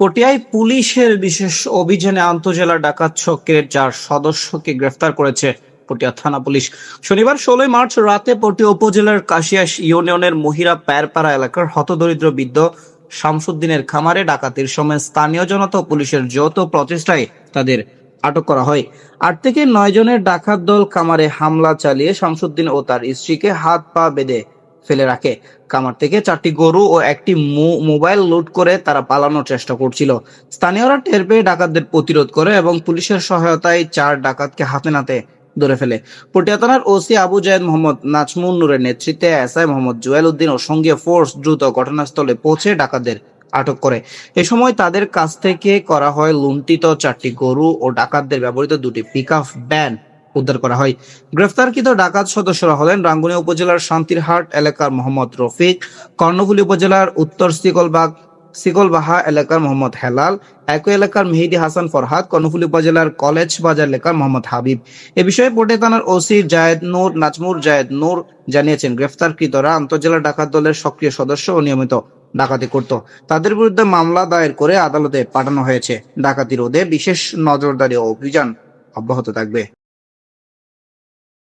পটিয়ায় পুলিশের বিশেষ অভিযানে আন্তজেলা ডাকাত চক্রের চার সদস্যকে গ্রেফতার করেছে পটিয়া থানা পুলিশ। শনিবার ষোলোই মার্চ রাতে পটিয়া উপজেলার কাশিয়াস ইউনিয়নের মহিরা প্যারপাড়া এলাকার হতদরিদ্র বৃদ্ধ শামসুদ্দিনের খামারে ডাকাতির সময় স্থানীয় জনতা পুলিশের যৌথ প্রচেষ্টায় তাদের আটক করা হয়। আট থেকে নয় জনের ডাকাত দল কামারে হামলা চালিয়ে শামসুদ্দিন ও তার স্ত্রীকে হাত পা বেঁধে ফেলে রাখে। কামার থেকে চারটি গরু ও একটি মোবাইল লুট করে তারা পালানোর চেষ্টা করছিল। স্থানীয়রা টের পেয়ে ডাকাতদের প্রতিরোধ করে এবং পুলিশের সহায়তায় চার ডাকাতকে হাতে নাতে ধরে ফেলে। পটিয়া থানার ওসি আবু জায়েদ মোহাম্মদ নাজমুন নূরের নেতৃত্বে এসআই মোহাম্মদ জুয়েল উদ্দিন ও সঙ্গে ফোর্স দ্রুত ঘটনাস্থলে পৌঁছে ডাকাতদের আটক করে। এ সময় তাদের কাছ থেকে করা হয় লুণ্ঠিত চারটি গরু ও ডাকাতদের ব্যবহৃত দুটি পিকআপ ভ্যান। উদ্ধার করা হয়। গ্রেফতারকৃত ডাকাত সদস্যরা হলেন রাঙ্গুনিয়া উপজেলার শান্তিরহাট এলাকার মোহাম্মদ রফিক, কর্ণফুলী উপজেলার উত্তর সিকলবাগ সিকলবাহা এলাকার মোহাম্মদ হেলাল, একই এলাকার মেহেদি হাসান ফরহাদ, কর্ণফুলী উপজেলার কলেজ বাজার এলাকার মোহাম্মদ হাবিব। এ বিষয়ে পটে থানার ওসি জায়েদ নূর, নাজমুর জায়েদ নূর জানিয়েছেন, গ্রেফতারকৃতরা আন্তজেলা ডাকাত দলের সক্রিয় সদস্য ও নিয়মিত ডাকাতি করত। তাদের বিরুদ্ধে মামলা দায়ের করে আদালতে পাঠানো হয়েছে। ডাকাতি রোধে বিশেষ নজরদারি ও অভিযান অব্যাহত থাকবে।